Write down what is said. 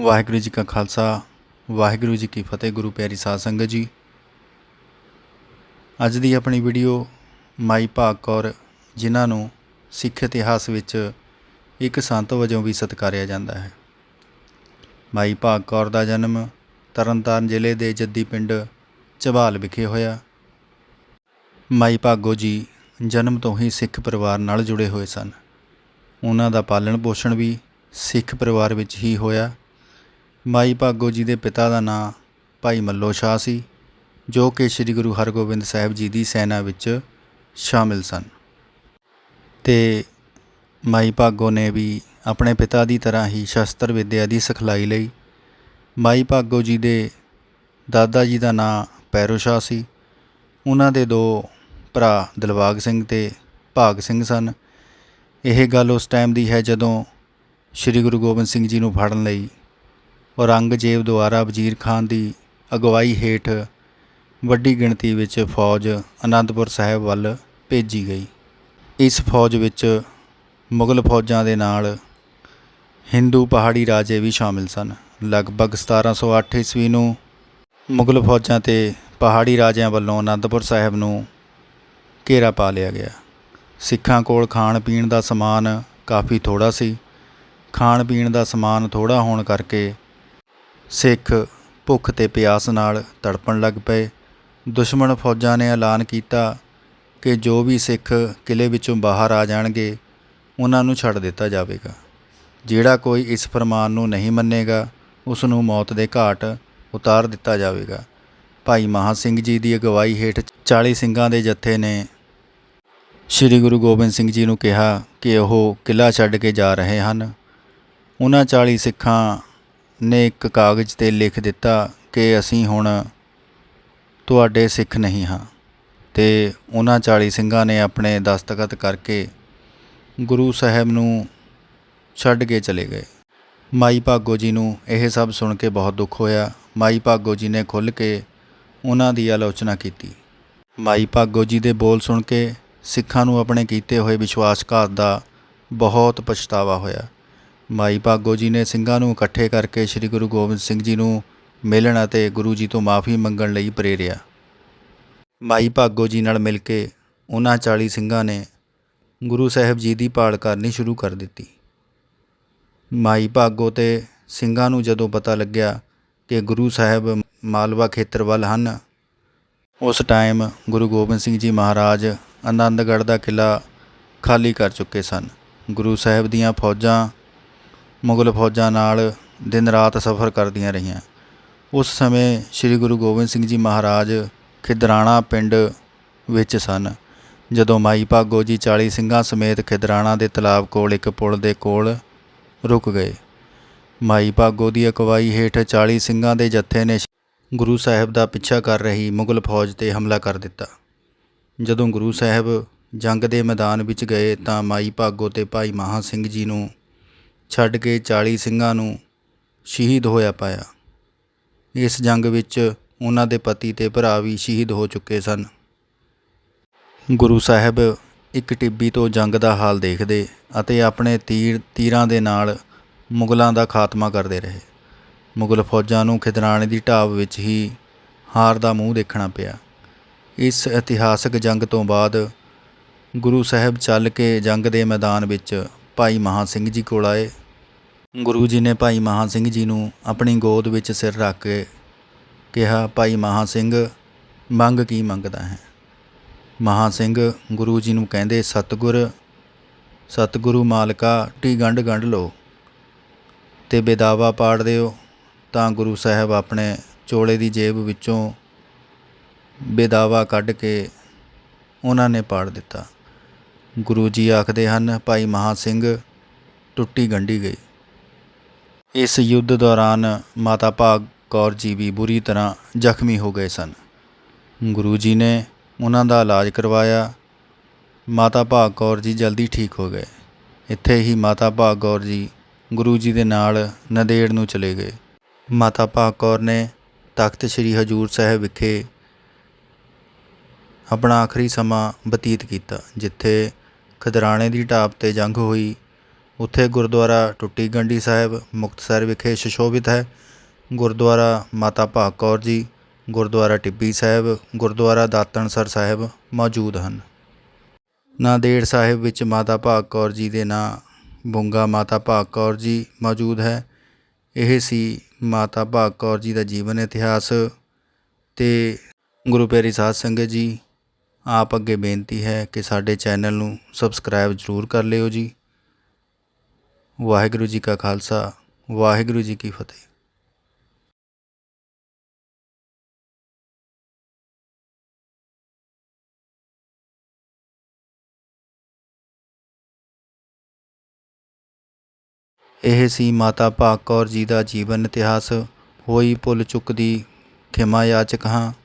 ਵਾਹਿਗੁਰੂ ਜੀ ਕਾ ਖਾਲਸਾ, ਵਾਹਿਗੁਰੂ ਜੀ ਕੀ ਫਤਿਹ, ਗੁਰੂ ਪਿਆਰੀ ਸਾਧ ਸੰਗਤ ਜੀ। ਅੱਜ ਦੀ ਆਪਣੀ ਵੀਡੀਓ ਮਾਈ ਭਾਗ ਕੌਰ, ਜਿਨ੍ਹਾਂ ਨੂੰ ਸਿੱਖ ਇਤਿਹਾਸ ਵਿੱਚ ਇੱਕ ਸੰਤ ਵਜੋਂ ਵੀ ਸਤਿਕਾਰਿਆ ਜਾਂਦਾ ਹੈ। ਮਾਈ ਭਾਗ ਕੌਰ ਦਾ ਜਨਮ ਤਰਨਤਾਰਨ ਜ਼ਿਲ੍ਹੇ ਦੇ ਜੱਦੀ ਪਿੰਡ ਝਬਾਲ ਵਿਖੇ ਹੋਇਆ। ਮਾਈ ਭਾਗੋ ਜੀ ਜਨਮ ਤੋਂ ਹੀ ਸਿੱਖ ਪਰਿਵਾਰ ਨਾਲ ਜੁੜੇ ਹੋਏ ਸਨ। ਉਹਨਾਂ ਦਾ ਪਾਲਣ ਪੋਸ਼ਣ ਵੀ ਸਿੱਖ ਪਰਿਵਾਰ ਵਿੱਚ ਹੀ ਹੋਇਆ। ਮਾਈ ਭਾਗੋ ਜੀ ਦੇ ਪਿਤਾ ਦਾ ਨਾਂ ਭਾਈ ਮੱਲੋ ਸ਼ਾਹ ਸੀ, ਜੋ ਕਿ ਸ੍ਰੀ ਗੁਰੂ ਹਰਗੋਬਿੰਦ ਸਾਹਿਬ ਜੀ ਦੀ ਸੈਨਾ ਵਿੱਚ ਸ਼ਾਮਿਲ ਸਨ। ਤੇ ਮਾਈ ਭਾਗੋ ਨੇ ਵੀ ਆਪਣੇ ਪਿਤਾ ਦੀ ਤਰ੍ਹਾਂ ਹੀ ਸ਼ਸਤਰ ਵਿੱਦਿਆ ਦੀ ਸਿਖਲਾਈ ਲਈ, ਮਾਈ ਭਾਗੋ ਜੀ ਦੇ ਦਾਦਾ ਜੀ ਦਾ ਨਾਂ ਪੈਰੋ ਸ਼ਾਹ ਸੀ। ਉਹਨਾਂ ਦੇ ਦੋ ਭਰਾ ਦਿਲਬਾਗ ਸਿੰਘ ਤੇ ਭਾਗ ਸਿੰਘ ਸਨ। ਇਹ ਗੱਲ ਉਸ ਟਾਈਮ ਦੀ ਹੈ ਜਦੋਂ ਸ੍ਰੀ ਗੁਰੂ ਗੋਬਿੰਦ ਸਿੰਘ ਜੀ ਨੂੰ ਫੜਨ ਲਈ ਔਰੰਗਜ਼ੇਬ ਦੁਆਰਾ ਵਜ਼ੀਰ ਖਾਨ ਦੀ ਅਗਵਾਈ ਹੇਠ ਵੱਡੀ ਗਿਣਤੀ ਵਿੱਚ ਫੌਜ ਅਨੰਦਪੁਰ ਸਾਹਿਬ ਵੱਲ ਭੇਜੀ ਗਈ। ਇਸ ਫੌਜ ਵਿੱਚ ਮੁਗਲ ਫੌਜਾਂ ਦੇ ਨਾਲ ਹਿੰਦੂ ਪਹਾੜੀ ਰਾਜੇ ਵੀ ਸ਼ਾਮਿਲ ਸਨ। ਲਗਭਗ 1708 ਈਸਵੀ ਨੂੰ ਮੁਗਲ ਫੌਜਾਂ ਤੇ ਪਹਾੜੀ ਰਾਜਿਆਂ ਵੱਲੋਂ ਅਨੰਦਪੁਰ ਸਾਹਿਬ ਨੂੰ ਘੇਰਾ ਪਾ ਲਿਆ ਗਿਆ। ਸਿੱਖਾਂ ਕੋਲ ਖਾਣ ਪੀਣ ਦਾ ਸਮਾਨ ਕਾਫੀ ਥੋੜਾ ਸੀ। ਖਾਣ ਪੀਣ ਦਾ ਸਮਾਨ ਥੋੜਾ ਹੋਣ ਕਰਕੇ ਸਿੱਖ ਭੁੱਖ ਤੇ ਪਿਆਸ ਨਾਲ ਤੜਪਣ ਲੱਗ ਪਏ। ਦੁਸ਼ਮਣ ਫੌਜਾਂ ਨੇ ਐਲਾਨ ਕੀਤਾ ਕਿ ਜੋ ਵੀ ਸਿੱਖ ਕਿਲੇ ਵਿੱਚੋਂ ਬਾਹਰ ਆ ਜਾਣਗੇ, ਉਹਨਾਂ ਨੂੰ ਛੱਡ ਦਿੱਤਾ ਜਾਵੇਗਾ। ਜਿਹੜਾ ਕੋਈ ਇਸ ਫਰਮਾਨ ਨੂੰ ਨਹੀਂ ਮੰਨੇਗਾ ਉਸ ਨੂੰ ਮੌਤ ਦੇ ਘਾਟ ਉਤਾਰ ਦਿੱਤਾ ਜਾਵੇਗਾ। ਭਾਈ ਮਹਾ ਸਿੰਘ ਜੀ ਦੀ ਅਗਵਾਈ ਹੇਠ 40 ਸਿੰਘਾਂ ਦੇ ਜੱਥੇ ਨੇ ਸ੍ਰੀ ਗੁਰੂ ਗੋਬਿੰਦ ਸਿੰਘ ਜੀ ਨੂੰ ਕਿਹਾ ਕਿ ਉਹ ਕਿਲਾ ਛੱਡ ਕੇ ਜਾ ਰਹੇ ਹਨ। ਉਹਨਾਂ 40 ਸਿੱਖਾਂ ਨੇ ਇੱਕ ਕਾਗਜ਼ ਤੇ ਲਿਖ ਦਿੱਤਾ ਕਿ ਅਸੀਂ ਹੁਣ ਤੁਹਾਡੇ ਸਿੱਖ ਨਹੀਂ ਹਾਂ ਤੇ ਉਹਨਾਂ 40 ਸਿੰਘਾਂ ਨੇ ਆਪਣੇ ਦਸਤਖਤ ਕਰਕੇ ਗੁਰੂ ਸਾਹਿਬ ਨੂੰ ਛੱਡ ਕੇ ਚਲੇ ਗਏ। ਮਾਈ ਭਾਗੋ ਜੀ ਨੂੰ ਇਹ ਸਭ ਸੁਣ ਕੇ ਬਹੁਤ ਦੁੱਖ ਹੋਇਆ। ਮਾਈ ਭਾਗੋ ਜੀ ਨੇ ਖੁੱਲ੍ਹ ਕੇ ਉਹਨਾਂ ਦੀ ਆਲੋਚਨਾ ਕੀਤੀ। ਮਾਈ ਭਾਗੋ ਜੀ ਦੇ ਬੋਲ ਸੁਣ ਕੇ ਸਿੱਖਾਂ ਨੂੰ ਆਪਣੇ ਕੀਤੇ ਹੋਏ ਵਿਸ਼ਵਾਸਘਾਤ ਦਾ ਬਹੁਤ ਪਛਤਾਵਾ ਹੋਇਆ। ਮਾਈ ਭਾਗੋ ਜੀ ਨੇ ਸਿੰਘਾਂ ਨੂੰ ਇਕੱਠੇ ਕਰਕੇ ਸ੍ਰੀ ਗੁਰੂ ਗੋਬਿੰਦ ਸਿੰਘ ਜੀ ਨੂੰ ਮਿਲਣ ਅਤੇ ਗੁਰੂ ਜੀ ਤੋਂ ਮਾਫੀ ਮੰਗਣ ਲਈ ਪ੍ਰੇਰਿਆ। ਮਾਈ ਭਾਗੋ ਜੀ ਨਾਲ ਮਿਲ ਕੇ ਉਹਨਾਂ 40 ਸਿੰਘਾਂ ਨੇ ਗੁਰੂ ਸਾਹਿਬ ਜੀ ਦੀ ਭਾਲ ਕਰਨੀ ਸ਼ੁਰੂ ਕਰ ਦਿੱਤੀ। ਮਾਈ ਭਾਗੋ ਤੇ ਸਿੰਘਾਂ ਨੂੰ ਜਦੋਂ ਪਤਾ ਲੱਗਿਆ ਕਿ ਗੁਰੂ ਸਾਹਿਬ ਮਾਲਵਾ ਖੇਤਰ ਵੱਲ ਹਨ, ਉਸ ਟਾਈਮ ਗੁਰੂ ਗੋਬਿੰਦ ਸਿੰਘ ਜੀ ਮਹਾਰਾਜ ਆਨੰਦਗੜ੍ਹ ਦਾ ਕਿਲਾ ਖਾਲੀ ਕਰ ਚੁੱਕੇ ਸਨ। ਗੁਰੂ ਸਾਹਿਬ ਦੀਆਂ ਫੌਜਾਂ ਮੁਗਲ ਫੌਜਾਂ ਨਾਲ ਦਿਨ ਰਾਤ ਸਫ਼ਰ ਕਰਦੀਆਂ ਰਹੀਆਂ। ਉਸ ਸਮੇਂ ਸ੍ਰੀ ਗੁਰੂ ਗੋਬਿੰਦ ਸਿੰਘ ਜੀ ਮਹਾਰਾਜ ਖਿਦਰਾਣਾ ਪਿੰਡ ਵਿੱਚ ਸਨ, ਜਦੋਂ ਮਾਈ ਭਾਗੋ ਜੀ 40 ਸਿੰਘਾਂ ਸਮੇਤ ਖਿਦਰਾਣਾ ਦੇ ਤਲਾਬ ਕੋਲ ਇੱਕ ਪੁਲ ਦੇ ਕੋਲ ਰੁਕ ਗਏ। ਮਾਈ ਭਾਗੋ ਦੀ ਅਗਵਾਈ ਹੇਠ 40 ਸਿੰਘਾਂ ਦੇ ਜੱਥੇ ਨੇ ਗੁਰੂ ਸਾਹਿਬ ਦਾ ਪਿੱਛਾ ਕਰ ਰਹੀ ਮੁਗਲ ਫੌਜ ਤੇ ਹਮਲਾ ਕਰ ਦਿੱਤਾ। ਜਦੋਂ ਗੁਰੂ ਸਾਹਿਬ ਜੰਗ ਦੇ ਮੈਦਾਨ ਵਿੱਚ ਗਏ ਤਾਂ ਮਾਈ ਭਾਗੋ ਤੇ ਭਾਈ ਮਹਾ ਸਿੰਘ ਜੀ ਨੂੰ ਛੱਡ ਕੇ 40 ਸਿੰਘਾਂ ਨੂੰ ਸ਼ਹੀਦ ਹੋਇਆ ਪਾਇਆ। ਇਸ ਜੰਗ ਵਿੱਚ ਉਹਨਾਂ ਦੇ ਪਤੀ ਤੇ ਭਰਾ ਵੀ ਸ਼ਹੀਦ ਹੋ ਚੁੱਕੇ ਸਨ। ਗੁਰੂ ਸਾਹਿਬ ਇੱਕ ਟਿੱਬੀ ਤੋਂ ਜੰਗ ਦਾ ਹਾਲ ਦੇਖਦੇ ਅਤੇ ਆਪਣੇ ਤੀਰ, ਤੀਰਾਂ ਦੇ ਨਾਲ ਮੁਗਲਾਂ ਦਾ ਖਾਤਮਾ ਕਰਦੇ ਰਹੇ। ਮੁਗਲ ਫੌਜਾਂ ਨੂੰ ਖਿਦਰਾਣੇ ਦੀ ਢਾਬ ਵਿੱਚ ਹੀ ਹਾਰ ਦਾ ਮੂੰਹ ਦੇਖਣਾ ਪਿਆ। ਇਸ ਇਤਿਹਾਸਕ ਜੰਗ ਤੋਂ ਬਾਅਦ ਗੁਰੂ ਸਾਹਿਬ ਚੱਲ ਕੇ ਜੰਗ ਦੇ ਮੈਦਾਨ ਵਿੱਚ ਭਾਈ ਮਹਾ ਸਿੰਘ ਜੀ ਕੋਲ ਆਏ। ਗੁਰੂ ਜੀ ਨੇ ਭਾਈ ਮਹਾ ਸਿੰਘ ਜੀ ਨੂੰ ਆਪਣੀ ਗੋਦ ਵਿੱਚ ਸਿਰ ਰੱਖ ਕੇ ਕਿਹਾ, ਭਾਈ ਮਹਾ ਸਿੰਘ, ਮੰਗ ਕੀ ਮੰਗਦਾ ਹੈ? ਮਹਾ ਸਿੰਘ ਗੁਰੂ ਜੀ ਨੂੰ ਕਹਿੰਦੇ, ਸਤਿਗੁਰ, ਸਤਿਗੁਰੂ ਮਾਲਕਾ, ਟੀ ਗੰਢ ਗੰਢ ਲੋ ਤੇ ਬੇਦਾਵਾ ਪਾੜ ਦਿਓ। ਤਾਂ ਗੁਰੂ ਸਾਹਿਬ ਆਪਣੇ ਚੋਲੇ ਦੀ ਜੇਬ ਵਿੱਚੋਂ ਬੇਦਾਵਾ ਕੱਢ ਕੇ ਉਹਨਾਂ ਨੇ ਪਾੜ ਦਿੱਤਾ। ਗੁਰੂ ਜੀ ਆਖਦੇ ਹਨ, ਭਾਈ ਮਹਾ ਸਿੰਘ, ਟੁੱਟੀ ਗੰਢੀ ਗਈ। ਇਸ ਯੁੱਧ ਦੌਰਾਨ ਮਾਤਾ ਭਾਗ ਕੌਰ ਜੀ ਵੀ ਬੁਰੀ ਤਰ੍ਹਾਂ ਜ਼ਖਮੀ ਹੋ ਗਏ ਸਨ। ਗੁਰੂ ਜੀ ਨੇ ਉਹਨਾਂ ਦਾ ਇਲਾਜ ਕਰਵਾਇਆ। ਮਾਤਾ ਭਾਗ ਕੌਰ ਜੀ ਜਲਦੀ ਠੀਕ ਹੋ ਗਏ। ਇੱਥੇ ਹੀ ਮਾਤਾ ਭਾਗ ਕੌਰ ਜੀ ਗੁਰੂ ਜੀ ਦੇ ਨਾਲ ਨੰਦੇੜ ਨੂੰ ਚਲੇ ਗਏ। ਮਾਤਾ ਭਾਗ ਕੌਰ ਨੇ ਤਖਤ ਸ੍ਰੀ ਹਜੂਰ ਸਾਹਿਬ ਵਿਖੇ ਆਪਣਾ ਆਖਰੀ ਸਮਾਂ ਬਤੀਤ ਕੀਤਾ, ਜਿੱਥੇ ਖਦਰਾਣੇ ਦੀ ਢਾਬ ਤੇ ਜੰਗ ਹੋਈ। ਉੱਥੇ ਗੁਰਦੁਆਰਾ ਟੁੱਟੀ ਗੰਢੀ ਸਾਹਿਬ, ਮੁਕਤਸਰ ਵਿਖੇ ਸੁਸ਼ੋਭਿਤ ਹੈ। ਗੁਰਦੁਆਰਾ ਮਾਤਾ ਭਾਗ ਕੌਰ ਜੀ, ਗੁਰਦੁਆਰਾ ਟਿੱਬੀ ਸਾਹਿਬ, ਗੁਰਦੁਆਰਾ ਦਾਤਣਸਰ ਸਾਹਿਬ ਮੌਜੂਦ ਹਨ। ਨਾਂਦੇੜ ਸਾਹਿਬ ਵਿੱਚ ਮਾਤਾ ਭਾਗ ਕੌਰ ਜੀ ਦੇ ਨਾਂ ਬੁੰਗਾ ਮਾਤਾ ਭਾਗ ਕੌਰ ਜੀ ਮੌਜੂਦ ਹੈ। ਇਹ ਸੀ ਮਾਤਾ ਭਾਗ ਕੌਰ ਜੀ ਦਾ ਜੀਵਨ ਇਤਿਹਾਸ ਤੇ ਗੁਰੂ ਪਿਆਰੀ ਸਾਧ ਸੰਗਤ ਜੀ, ਆਪ ਅੱਗੇ ਬੇਨਤੀ ਹੈ ਕਿ ਸਾਡੇ ਚੈਨਲ ਨੂੰ ਸਬਸਕ੍ਰਾਈਬ ਜ਼ਰੂਰ ਕਰ ਲਿਓ ਜੀ। ਵਾਹਿਗੁਰੂ ਜੀ ਕਾ ਖਾਲਸਾ, ਵਾਹਿਗੁਰੂ ਜੀ ਕੀ ਫਤਿਹ। ਇਹ ਸੀ ਮਾਤਾ ਭਾਗ ਕੌਰ ਜੀ ਦਾ ਜੀਵਨ ਇਤਿਹਾਸ। ਹੋਈ ਭੁੱਲ ਚੁੱਕ ਦੀ ਖਿਮਾ ਯਾਚਕ ਹਾਂ।